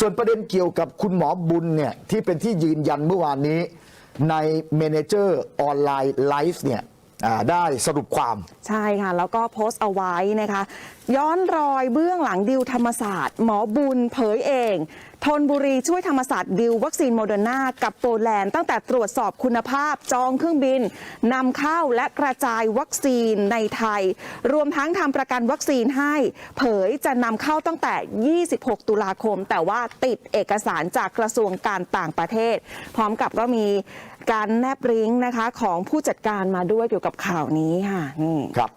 ส่วนประเด็นเกี่ยวกับคุณหมอบุญเนี่ยที่เป็นที่ยืนยันเมื่อวานนี้ในเมนเจอร์ออนไลน์ไลฟ์เนี่ย ได้สรุปความ ใช่ค่ะ แล้วก็โพสต์เอาไว้นะคะ ย้อนรอยเบื้องหลังดิวธรรมศาสตร์ หมอบุญเผยเองธนบุรีช่วยธรรมศาสตร์ดิววัคซีนโมเดอร์นากับโปแลนด์ตั้งแต่ตรวจสอบคุณภาพจองเครื่องบินนำเข้าและกระจายวัคซีนในไทย รวมทั้งทำประกันวัคซีนให้ เผยจะนำเข้าตั้งแต่ 26 ตุลาคม แต่ว่าติดเอกสารจากกระทรวงการต่างประเทศ พร้อมกับก็มี การแนบลิงก์นะคะของผู้จัดการมาด้วยเกี่ยวกับข่าวนี้ค่ะนี่ ครับ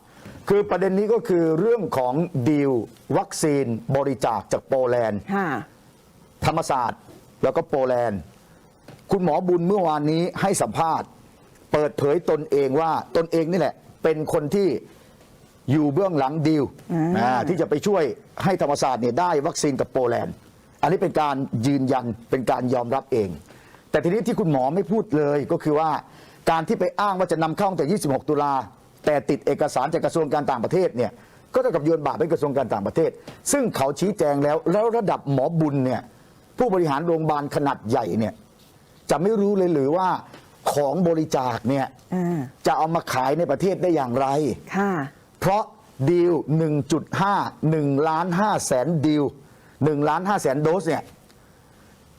คือประเด็นนี้ก็คือเรื่องของดีลวัคซีนบริจาคจากโปแลนด์ ค่ะ ธรรมศาสตร์แล้วก็โปแลนด์ คุณหมอบุญเมื่อวานนี้ให้สัมภาษณ์ เปิดเผยตนเองว่าตนเองนี่แหละ เป็นคนที่อยู่เบื้องหลังดีลอ่า อ่าที่จะไปช่วยให้ธรรมศาสตร์เนี่ยได้วัคซีนกับโปแลนด์ อันนี้เป็นการยืนยันเป็นการยอมรับเอง แต่ทีนี้ที่คุณหมอไม่พูดเลยก็คือว่าการที่ไปอ้างว่าจะนำเข้าตั้งแต่ 26 ตุลา แต่ติดเอกสารจากกระทรวงการต่างประเทศเนี่ยก็เท่ากับโยนบาปให้กระทรวงการต่างประเทศ ซึ่งเขาชี้แจงแล้วแล้วระดับหมอบุญเนี่ยผู้บริหารโรงพยาบาลขนาดใหญ่เนี่ยจะไม่รู้เลยหรือว่าของบริจาคเนี่ยอ่าจะเอามาขายในประเทศได้อย่างไร ค่ะ เพราะดีล1.5 1ล้าน5แสนดีล1ล้าน5แสนโดสเนี่ย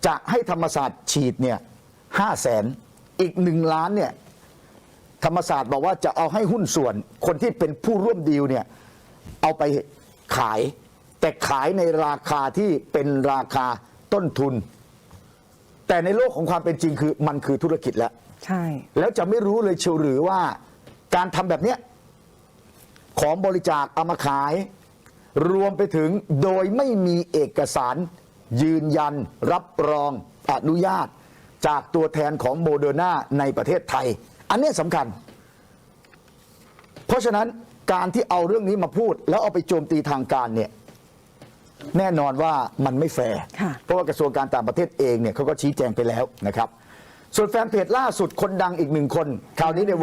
จะให้ธรรมศาสตร์ฉีดเนี่ย5แสนอีก1ล้านเนี่ยธรรมศาสตร์บอกว่าจะเอาให้หุ้นส่วนคนที่เป็นผู้ร่วมดีลเนี่ยเอาไปขาย แต่ขายในราคาที่เป็นราคาต้นทุน แต่ในโลกของความเป็นจริงคือมันคือธุรกิจแล้วใช่ แล้วจะไม่รู้เลยเชียวหรือว่าการทำแบบเนี้ยของบริจาคเอามาขาย รวมไปถึงโดยไม่มีเอกสาร ยืนยันรับรองอนุญาต จากตัวแทนของโมเดอร์นาในประเทศไทย อันเนี้ยสำคัญ เพราะฉะนั้นการที่เอาเรื่องนี้มาพูด แล้วเอาไปโจมตีทางการเนี่ยแน่นอนว่ามันไม่แฟร์ค่ะเพราะว่ากระทรวงการต่างประเทศเองเนี่ยเขาก็ชี้แจงไปแล้วนะครับ ส่วนแฟนเพจล่าสุดคนดังอีกหนึ่งคนคราวนี้ในวง